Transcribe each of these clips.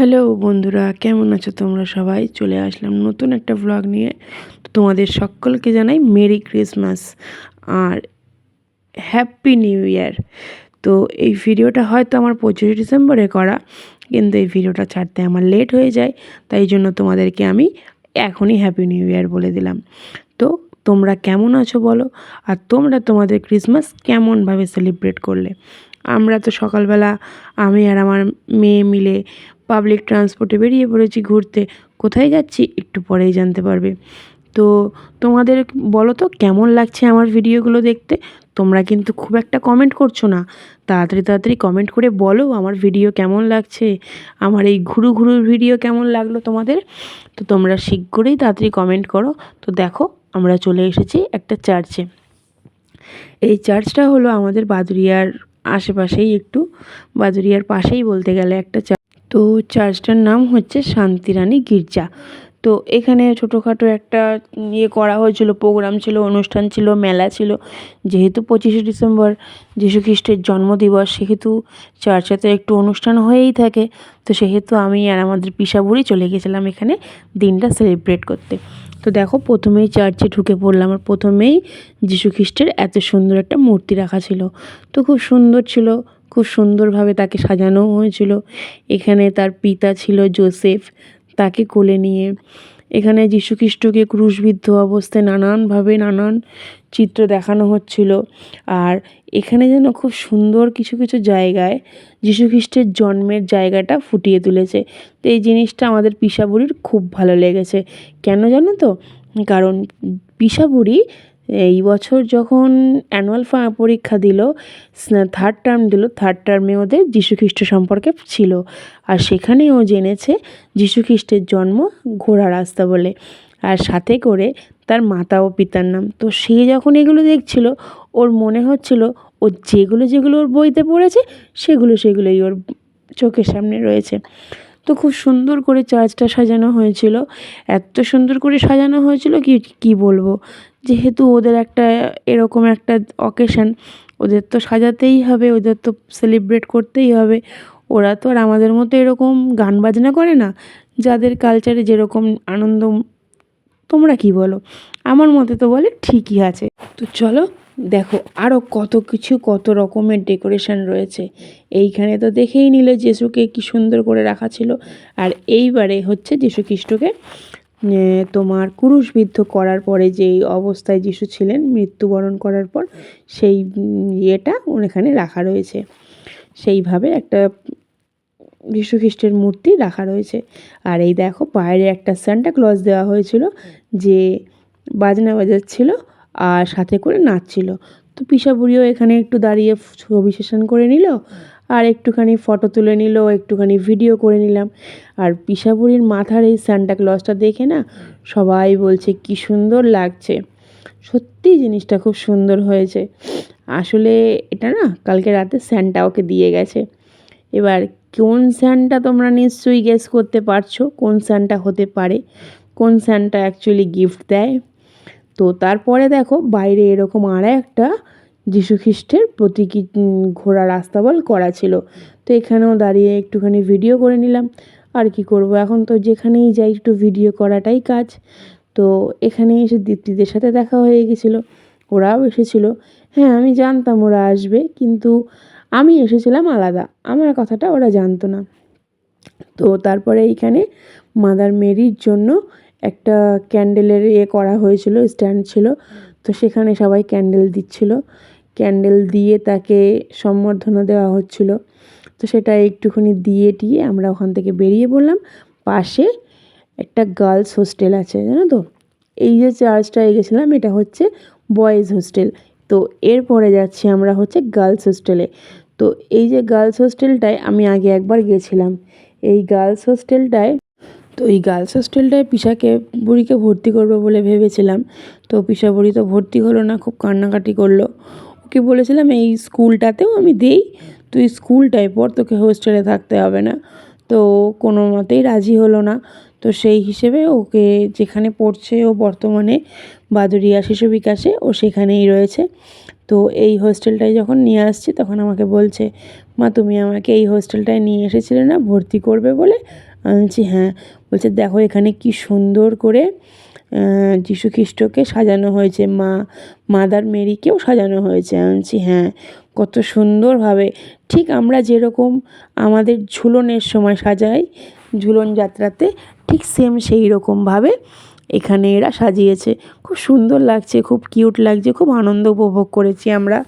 Hello বন্ধুরা, কেমন আছো তোমরা সবাই? চলে আসলাম নতুন একটা ব্লগ নিয়ে। তোমাদের সকলকে জানাই মেরি ক্রিসমাস আর হ্যাপি নিউ ইয়ার। তো এই ভিডিওটা হয়তো আমার পঁচিশে ডিসেম্বরে করা, কিন্তু এই ভিডিওটা ছাড়তে আমার লেট হয়ে যায়, তাই জন্য তোমাদেরকে আমি এখনই হ্যাপি নিউ ইয়ার বলে দিলাম। তো তোমরা কেমন আছো বলো? আর তোমরা তোমাদের ক্রিসমাস কেমনভাবে সেলিব্রেট করলে? আমরা তো সকালবেলা, আমি আর আমার মেয়ে মিলে পাবলিক ট্রান্সপোর্টে বেরিয়ে পড়েছি ঘুরতে। কোথায় যাচ্ছি একটু পরেই জানতে পারবে। তো তোমাদের বলো তো, কেমন লাগছে আমার ভিডিওগুলো দেখতে? তোমরা কিন্তু খুব একটা কমেন্ট করছ না। তাড়াতাড়ি তাড়াতাড়ি কমেন্ট করে বলো আমার ভিডিও কেমন লাগছে? আমার এই ঘুরু ঘুরু ভিডিও কেমন লাগল তোমাদের? তো তোমরা শীঘ্রই তাড়াতাড়ি কমেন্ট করো। তো দেখো, আমরা চলে এসেছি একটা চার্চে এই চার্চটা হলো আমাদের বাদুরিয়ার আশেপাশেই একটু। বাদুরিয়ার পাশেই বলতে গেলে একটা তো চার্চটার নাম হচ্ছে শান্তিরানী গির্জা। তো এখানে ছোটোখাটো একটা ইয়ে করা হয়েছিল, প্রোগ্রাম ছিল, অনুষ্ঠান ছিল, মেলা ছিল। যেহেতু পঁচিশে ডিসেম্বর খ্রিস্টের জন্মদিবস, সেহেতু চার্চেতে একটু অনুষ্ঠান হয়েই থাকে। তো সেহেতু আমি আর আমাদের পিসা বুড়ি চলে গেছিলাম এখানে দিনটা সেলিব্রেট করতে। তো দেখো, প্রথমেই চার্চে ঢুকে পড়লাম আর প্রথমেই খ্রিস্টের এত সুন্দর একটা মূর্তি রাখা ছিল। তো খুব সুন্দর ছিল খুব সুন্দরভাবে তাকে সাজানো হয়েছিল। এখানে তার পিতা ছিল জোসেফ, তাকে কোলে নিয়ে। এখানে যীশুখ্রিস্টকে ক্রুশবিদ্ধ অবস্থায় নানানভাবে নানান চিত্র দেখানো হচ্ছিল। আর এখানে যেন খুব সুন্দর কিছু কিছু জায়গায় যীশুখ্রিস্টের জন্মের জায়গাটা ফুটিয়ে তুলেছে। তো এই জিনিসটা আমাদের পিসাবুড়ির খুব ভালো লেগেছে। কেন জানো তো? কারণ পিসাবুড়ি এই বছর যখন অ্যানুয়াল পরীক্ষা দিল থার্ড টার্ম দিল থার্ড টার্মে ওদের যীশুখ্রিস্ট সম্পর্কে ছিল। আর সেখানে ও জেনেছে যীশুখ্রিস্টের জন্ম ঘোড়া রাস্তা বলে। আর সাথে করে তার মাতা ও পিতার নাম। তো সে যখন এগুলো দেখছিল, ওর মনে হচ্ছিল, ও যেগুলো যেগুলো ওর বইতে পড়েছে, সেগুলো, সেগুলোই ওর চোখের সামনে রয়েছে। তো খুব সুন্দর করে চার্চটা সাজানো হয়েছিল। এত সুন্দর করে সাজানো হয়েছিল কি, কী বলব? যেহেতু ওদের একটা এরকম একটা অকেশান ওদের তো সাজাতেই হবে, ওদের তো সেলিব্রেট করতেই হবে। ওরা তো আর আমাদের মতো এরকম গান বাজনা করে না, যাদের কালচারে যেরকম আনন্দ, তোমরা কি বলো? আমার মতে তো বলে ঠিকই আছে। তো চলো, দেখো আরও কত কিছু, কত রকমের ডেকোরেশন রয়েছে। এইখানে তো দেখেই নিলে যিশুকে কি সুন্দর করে রাখা ছিল। আর এইবারে হচ্ছে যিশু খ্রিস্টকে তোমার কুরুশবিদ্ধ করার পরে যেই অবস্থায় যিশু ছিলেন, মৃত্যুবরণ করার পর সেই ইয়েটা এখানে রাখা রয়েছে। সেইভাবে একটা যীশু খ্রিস্টের মূর্তি রাখা রয়েছে। আর এই দেখো, বাইরে একটা সান্টা ক্লজ দেওয়া হয়েছিল, যে বাজনা বাজাচ্ছিল আর সাথে করে নাচছিল। তো পিসা বুড়িও এখানে একটু দাঁড়িয়ে ছবি সেশন করে নিল আর একটুখানি ফটো তুলে নিল, একটুখানি ভিডিও করে নিলাম। আর পিসা বুড়ির মাথার এই ক্লজটা দেখে না সবাই বলছে, কি সুন্দর লাগছে। সত্যি জিনিসটা খুব সুন্দর হয়েছে। আসলে এটা না কালকে রাতে স্যান্টা ওকে দিয়ে গেছে। এবার কোন স্যান্টা তোমরা নিশ্চয়ই গেস করতে পারছ? কোন স্যান্টা হতে পারে? কোন স্যান্টা অ্যাকচুয়ালি গিফট দেয়? তো তারপরে দেখো বাইরে এরকম আর একটা যীশুখ্রিস্টের প্রতীকী ঘোড়া রাস্তাবল করা ছিল। তো এখানেও দাঁড়িয়ে একটুখানি ভিডিও করে নিলাম। আর কি করব? এখন তো যেখানেই যাই একটু ভিডিও করাটাই কাজ। তো এখানে এসে দীপ্তিদের সাথে দেখা হয়ে গেছিল। ওরাও এসেছিল। হ্যাঁ আমি জানতাম ওরা আসবে, কিন্তু আমি এসেছিলাম আলাদা। আমার কথাটা ওরা জানতো না। তো তারপরে এইখানে মাদার মেরির জন্য একটা ক্যান্ডেলের ইয়ে করা হয়েছিল স্ট্যান্ড ছিল। তো সেখানে সবাই ক্যান্ডেল দিচ্ছিল। ক্যান্ডেল দিয়ে তাকে সম্বর্ধনা দেওয়া হচ্ছিল। তো সেটা একটুখানি দিয়ে টিয়ে আমরা ওখান থেকে বেরিয়ে পড়লাম। পাশে একটা গার্লস হোস্টেল আছে, জানো তো? এই যে চার্চটায় গেছিলাম, এটা হচ্ছে বয়েজ হোস্টেল। তো এরপরে যাচ্ছি আমরা হচ্ছে গার্লস হোস্টেলে। তো এই যে গার্লস হোস্টেলটায় আমি আগে একবার গেছিলাম। এই গার্লস হোস্টেলটায় তো এই গার্লস হোস্টেলটায় পিসাকে, বুড়িকে ভর্তি করব বলে ভেবেছিলাম। তো পিসা বুড়ি তো ভর্তি হলো না, খুব কান্নাকাটি করল। ওকে বলেছিলাম, এই স্কুলটাতেও আমি দেই, তুই স্কুলটায় পর তোকে হোস্টেলে থাকতে হবে না। তো কোনো মতেই রাজি হলো না। তো সেই হিসেবে ওকে যেখানে পড়ছে ও বর্তমানে বাদুরিয়া শিশু বিকাশে, ও সেখানেই রয়েছে। তো এই হোস্টেলটায় যখন নিয়ে আসছি, তখন আমাকে বলছে, মা, তুমি আমাকে এই হোস্টেলটায় নিয়ে এসেছিলে না, ভর্তি করবে বলে? আমি বলছি হ্যাঁ। বলছে, দেখো এখানে কি সুন্দর করে যিশু খ্রিস্টকে সাজানো হয়েছে, মা, মাদার মেরিকেও সাজানো হয়েছে। আমি বলছি হ্যাঁ কত সুন্দরভাবে। ঠিক আমরা যেরকম আমাদের ঝুলনের সময় সাজাই, ঝুলন যাত্রাতে ঠিক সেম সেই রকমভাবে এখানে এরা সাজিয়েছে। খুব সুন্দর লাগছে, খুব কিউট লাগছে, খুব আনন্দ উপভোগ করেছি আমরা।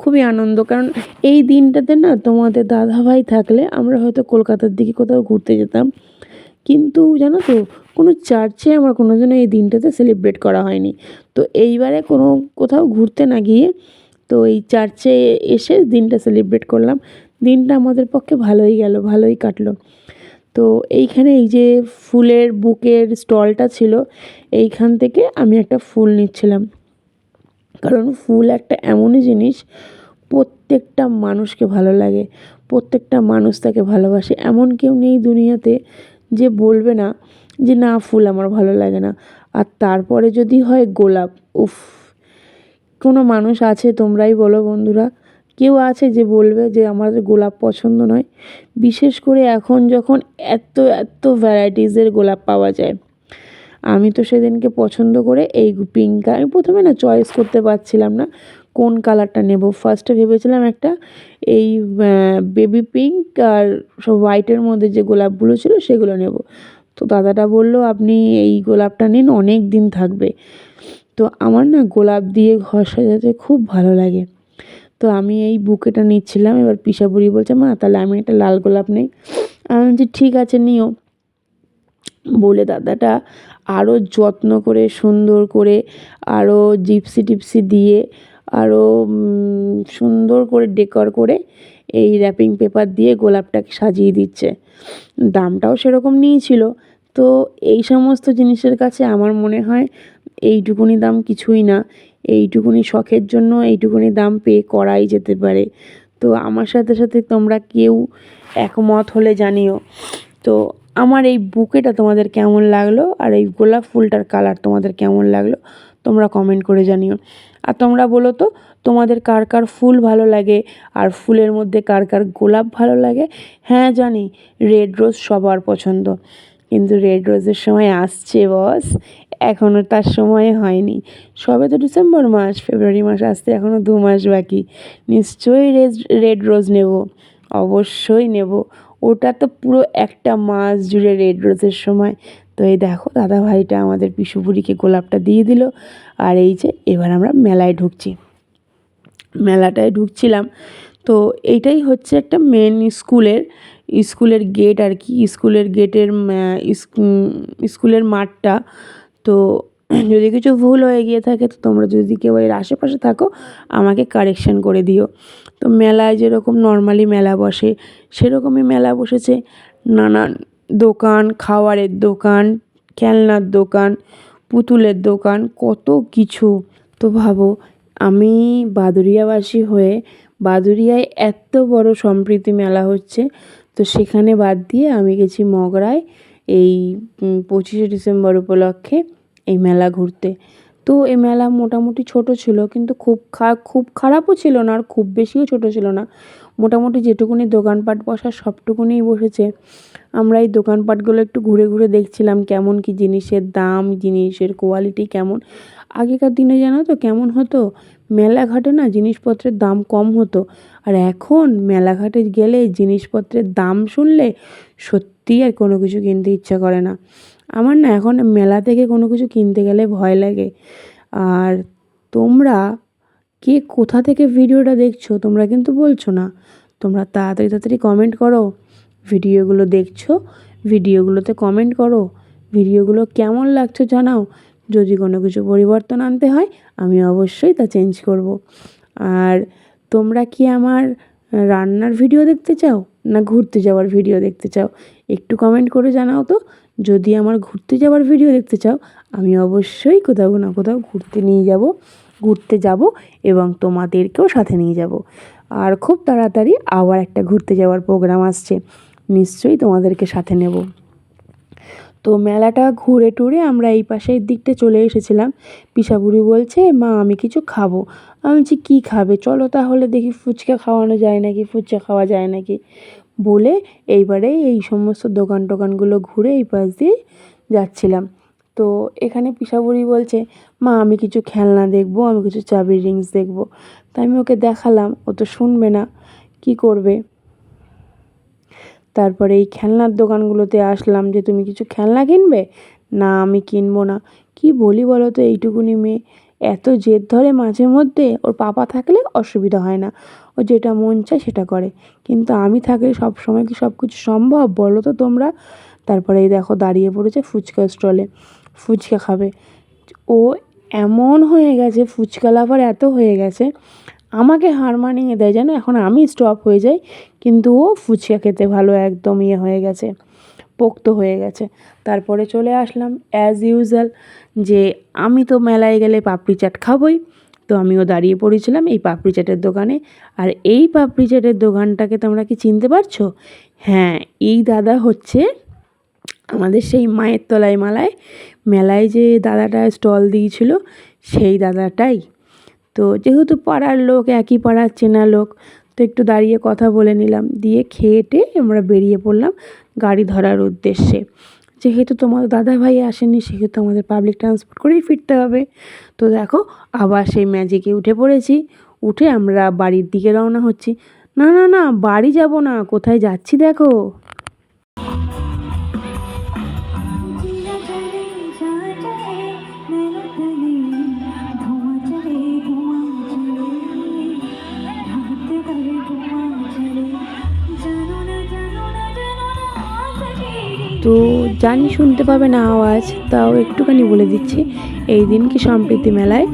খুবই আনন্দ, কারণ এই দিনটাতে না তোমাদের দাদাভাই থাকলে আমরা হয়তো কলকাতার দিকে কোথাও ঘুরতে যেতাম। কিন্তু জানো তো, কোনো চার্চে আমার কোনো দিনও এই দিনটাতে সেলিব্রেট করা হয়নি। তো এইবারে কোনো কোথাও ঘুরতে না গিয়ে তো এই চার্চে এসে দিনটা সেলিব্রেট করলাম। দিনটা আমাদের পক্ষে ভালোই গেল, ভালোই কাটলো। তো এইখানে এই যে ফুলের বুকের স্টলটা ছিল, এইখান থেকে আমি একটা ফুল নিচ্ছিলাম। কারণ ফুল একটা এমনই জিনিস, প্রত্যেকটা মানুষকে ভালো লাগে, প্রত্যেকটা মানুষ তাকে ভালোবাসে। এমন কেউ নেই দুনিয়াতে যে বলবে না যে, না, ফুল আমার ভালো লাগে না। আর তারপরে যদি হয় গোলাপ, উফ! কোনো মানুষ আছে তোমরাই বলো বন্ধুরা কেউ আছে যে বলবে যে আমাদের গোলাপ পছন্দ নয়। বিশেষ করে এখন যখন এত এত ভ্যারাইটিসের গোলাপ পাওয়া যায়। আমি তো সেদিনকে পছন্দ করে এই পিঙ্ক আমি প্রথমে না চয়েস করতে পারছিলাম না কোন কালারটা নেব। ফার্স্টে ভেবেছিলাম একটা এই বেবি পিঙ্ক আর সব হোয়াইটের মধ্যে যে গোলাপগুলো ছিল সেগুলো নেব। তো দাদাটা বলল, আপনি এই গোলাপটা নিন, অনেক দিন থাকবে। তো আমার না গোলাপ দিয়ে ঘর সাজাতে খুব ভালো লাগে। তো আমি এই বুকেটা নিচ্ছিলাম, এবার পিসা বুড়ি বলছে, মা, তাহলে আমি একটা লাল গোলাপ নেই। আমি বলছি, ঠিক আছে, নিও। বলে দাদাটা আরও যত্ন করে, সুন্দর করে আরও জিপসি টিপসি দিয়ে আরও সুন্দর করে ডেকর করে এই র্যাপিং পেপার দিয়ে গোলাপটাকে সাজিয়ে দিচ্ছে। দামটাও সেরকম নিয়েছিল। তো এই সমস্ত জিনিসের কাছে আমার মনে হয় এইটুকুনি দাম কিছুই না। এইটুকুনি শখের জন্য এইটুকুনি দাম পে করাই যেতে পারে। তো আমার সাথে সাথে তোমরা কেউ একমত হলে জানিও। তো আমার এই বুকেটা তোমাদের কেমন লাগল আর এই গোলাপ ফুলটার কালার তোমাদের কেমন লাগল তোমরা কমেন্ট করে জানিও। আর তোমরা বলো তো, তোমাদের কার কার ফুল ভালো লাগে? আর ফুলের মধ্যে কার কার গোলাপ ভালো লাগে? হ্যাঁ জানি রেড রোজ সবার পছন্দ। কিন্তু রেড রোজের সময় আসছে বস এখনও তার সময় হয়নি। সবে তো ডিসেম্বর মাস ফেব্রুয়ারি মাস আসতে এখনও দু মাস বাকি। নিশ্চয়ই রেড রেড রোজ নেব। অবশ্যই নেব। ওটা তো পুরো একটা মাস জুড়ে রেড রোজের সময়। তো এই দেখো, দাদা ভাইটা আমাদের পিসুপুরিকে গোলাপটা দিয়ে দিল। আর এই যে, এবার আমরা মেলায় ঢুকছি। মেলাটায় ঢুকছিলাম। তো এইটাই হচ্ছে একটা মেন স্কুলের স্কুলের গেট আর কি। স্কুলের গেটের স্কুলের মাঠটা। তো যদি কিছু ভুল হয়ে গিয়ে থাকে, তো তোমরা যদি কেউ এর আশেপাশে থাকো, আমাকে কারেকশান করে দিও। তো মেলায় যেরকম নর্মালি মেলা বসে, সেরকমই মেলা বসেছে। নানান দোকান, খাওয়ারের দোকান, খেলনার দোকান, পুতুলের দোকান, কত কিছু। তো ভাবো, আমি বাদুরিয়াবাসী হয়ে বাদুরিয়ায় এত বড় সম্প্রীতি মেলা হচ্ছে। তো সেখানে বাদ দিয়ে আমি গেছি মগরায় এই পঁচিশে ডিসেম্বর উপলক্ষে এই মেলা ঘুরতে। তো এই মেলা মোটামুটি ছোট ছিল, কিন্তু খুব খা, খুব খারাপও ছিল না আর খুব বেশিও ছোট ছিল না। মোটামুটি যেটুকুনি দোকানপাট বসার সবটুকুনিই বসেছে। আমরা এই দোকানপাটগুলো একটু ঘুরে ঘুরে দেখছিলাম কেমন কি জিনিসের দাম, জিনিসের কোয়ালিটি কেমন। আগেকার দিনে জানো তো কেমন হতো? মেলাঘাটে না জিনিসপত্রের দাম কম হতো। আর এখন মেলাঘাটে গেলে জিনিসপত্রের দাম শুনলে সত্যিই আর কোনো কিছু কিনতে ইচ্ছা করে না। আমার না এখন মেলা থেকে কোনো কিছু কিনতে গেলে ভয় লাগে। আর তোমরা কে কোথা থেকে ভিডিওটা দেখছ তোমরা কিন্তু বলছো না। তোমরা তাড়াতাড়ি তাড়াতাড়ি কমেন্ট করো। ভিডিওগুলো দেখছ, ভিডিওগুলোতে কমেন্ট করো। ভিডিওগুলো কেমন লাগছে জানাও। যদি কোনো কিছু পরিবর্তন আনতে হয়, আমি অবশ্যই তা চেঞ্জ করব। আর তোমরা কি আমার রান্নার ভিডিও দেখতে চাও? না ঘুরতে যাওয়ার ভিডিও দেখতে চাও? একটু কমেন্ট করে জানাও তো। যদি আমার ঘুরতে যাওয়ার ভিডিও দেখতে চাও, আমি অবশ্যই কোথাও না কোথাও ঘুরতে নিয়ে যাব, ঘুরতে যাব এবং তোমাদেরকেও সাথে নিয়ে যাব। আর খুব তাড়াতাড়ি আবার একটা ঘুরতে যাওয়ার প্রোগ্রাম আসছে, নিশ্চয়ই তোমাদেরকে সাথে নেব। তো মেলাটা ঘুরে টুরে আমরা এই পাশের দিকটা চলে এসেছিলাম। পিসাবুড়ি বলছে, মা, আমি কিছু খাব। আমি বলছি, কী খাবে? চলো তাহলে দেখি ফুচকা খাওয়ানো যায় নাকি, ফুচকা খাওয়া যায় নাকি? বলে এইবারে এই সমস্ত দোকান টোকানগুলো ঘুরে এই পাশ দিয়ে যাচ্ছিলাম। তো এখানে পিসাবুড়ি বলছে, মা, আমি কিছু খেলনা দেখব, আমি কিছু চাবির রিংস দেখব। তা আমি ওকে দেখালাম, ও তো শুনবে না, কি করবে? তারপরে এই খেলনার দোকানগুলোতে আসলাম যে, তুমি কিছু খেলনা কিনবে? না, আমি কিনবো না। কি বলি বলো তো, এইটুকুনি মেয়ে? এত জেদ ধরে মাঝে মধ্যে ওর পাপা থাকলে অসুবিধা হয় না। ও যেটা মন চায় সেটা করে। কিন্তু আমি থাকলে সব সময় কি সব কিছু সম্ভব? বলো তো তোমরা। তারপরে এই দেখো দাঁড়িয়ে পড়েছে ফুচকা স্টলে ফুচকা খাবে। ও এমন হয়ে গেছে, ফুচকা লাভার এত হয়ে গেছে। আমাকে হার মানিয়ে দেয় যেন এখন আমি স্টপ হয়ে যাই। কিন্তু ও ফুচকা খেতে ভালো একদম ইয়ে হয়ে গেছে। পোক্ত হয়ে গেছে। তারপরে চলে আসলাম অ্যাজ ইউজুয়াল যে আমি তো মেলায় গেলে পাপড়ি চাট খাবই, তো আমিও দাঁড়িয়ে পড়েছিলাম এই পাপড়ি চাটের দোকানে। আর এই পাপড়ি চাটের দোকানটাকে তোমরা কি চিনতে পারছ? হ্যাঁ এই দাদা হচ্ছে আমাদের সেই মায়ের তলায় মালায় মেলায় যে দাদাটা স্টল দিয়েছিল, সেই দাদাটাই। তো যেহেতু পাড়ার লোক, একই পাড়ার চেনা লোক তো একটু দাঁড়িয়ে কথা বলে নিলাম। দিয়ে খেয়েটে আমরা বেরিয়ে পড়লাম গাড়ি ধরার উদ্দেশ্যে। যেহেতু তোমাদের দাদা ভাই আসেনি, সেহেতু আমাদের পাবলিক ট্রান্সপোর্ট করেই ফিরতে হবে। তো দেখো, আবার সেই ম্যাজিকে উঠে পড়েছি। উঠে আমরা বাড়ির দিকে রওনা হচ্ছি। না না না, বাড়ি যাব না, কোথায় যাচ্ছি দেখো। তো জানি শুনতে পাবে না আওয়াজ, তাও একটুখানি বলে দিচ্ছি। এই দিন কি সম্প্রীতি মেলায়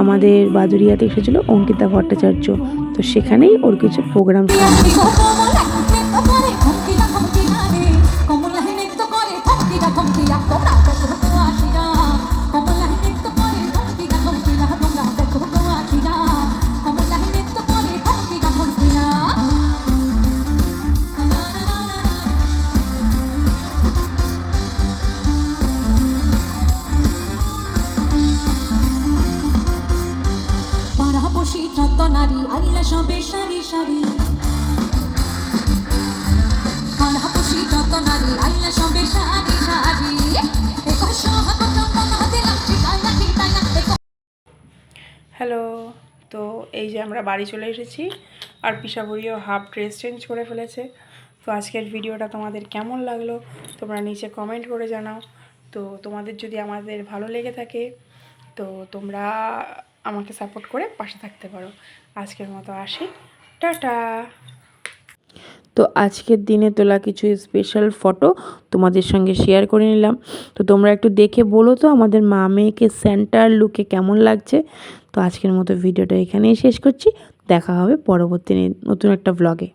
আমাদের বাদুরিয়াতে এসেছিল অঙ্কিতা ভট্টাচার্য, তো সেখানেই ওর কিছু প্রোগ্রাম পাড়া যত নারী, আইলা সবে সারি সারি। বসি যত নারী, আইলা সবে সারি সারি। হ্যালো তো এই যে আমরা বাড়ি চলে এসেছি, আর পিসাবুড়িও হাফ ড্রেস চেঞ্জ করে ফেলেছে। তো আজকের ভিডিওটা তোমাদের কেমন লাগল, তোমরা নিচে কমেন্ট করে জানাও। তো তোমাদের যদি আমাদের ভালো লেগে থাকে, তো তোমরা আমাকে সাপোর্ট করে পাশে থাকতে পারো। আজকের মতো আসি। টাটা! তো আজকের দিনে তোলা কিছু স্পেশাল ফটো তোমাদের সঙ্গে শেয়ার করে নিলাম। তো তোমরা একটু দেখে বলো তো আমাদের মা মেয়েকে সেন্টার লুকে কেমন লাগছে। তো আজকের মতো ভিডিওটা এখানেই শেষ করছি। দেখা হবে পরবর্তী নতুন একটা ব্লগে